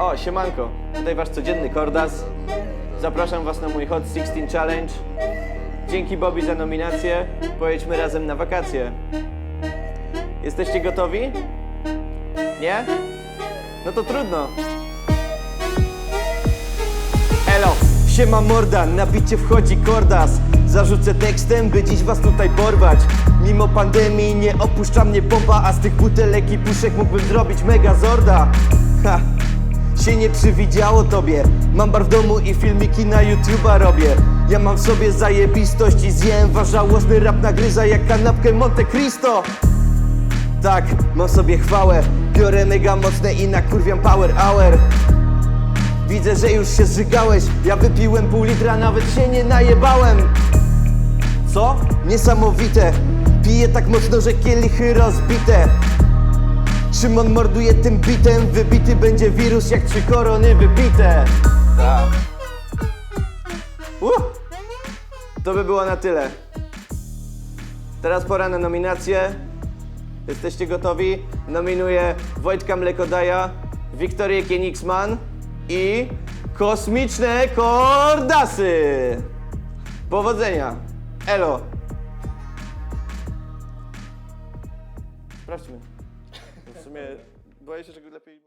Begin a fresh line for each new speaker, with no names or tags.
O, siemanko. Tutaj wasz codzienny Kordas. Zapraszam was na mój Hot 16 Challenge. Dzięki Bobby za nominację. Pojedźmy razem na wakacje. Jesteście gotowi? Nie? No to trudno. Elo, siema morda, na bicie wchodzi Kordas Zarzucę tekstem, by dziś was tutaj porwać Mimo pandemii nie opuszcza mnie pompa A z tych butelek i puszek mógłbym zrobić mega zorda Ha, się nie przywidziało tobie. Mam bar w domu i filmiki na YouTube'a robię. Ja mam w sobie zajebistość i zjem Wasz rap nagryza jak kanapkę Monte Cristo. Tak, mam sobie chwałę. Biorę mega mocne i nakurwiam power hour. Widzę, że już się zżygałeś. Ja wypiłem pół litra, nawet się nie najebałem. Co? Niesamowite. Piję tak mocno, że kielichy rozbite Szymon morduje tym bitem Wybity będzie wirus jak trzy korony wypite Tak uh! To by było na tyle Teraz pora na nominacje Jesteście gotowi? Nominuję Wojtka Mlekodaja, Wiktorię Kienigsman i Kosmiczne Kordasy! Powodzenia! Elo! Sprawdźmy. W sumie boję się, że lepiej...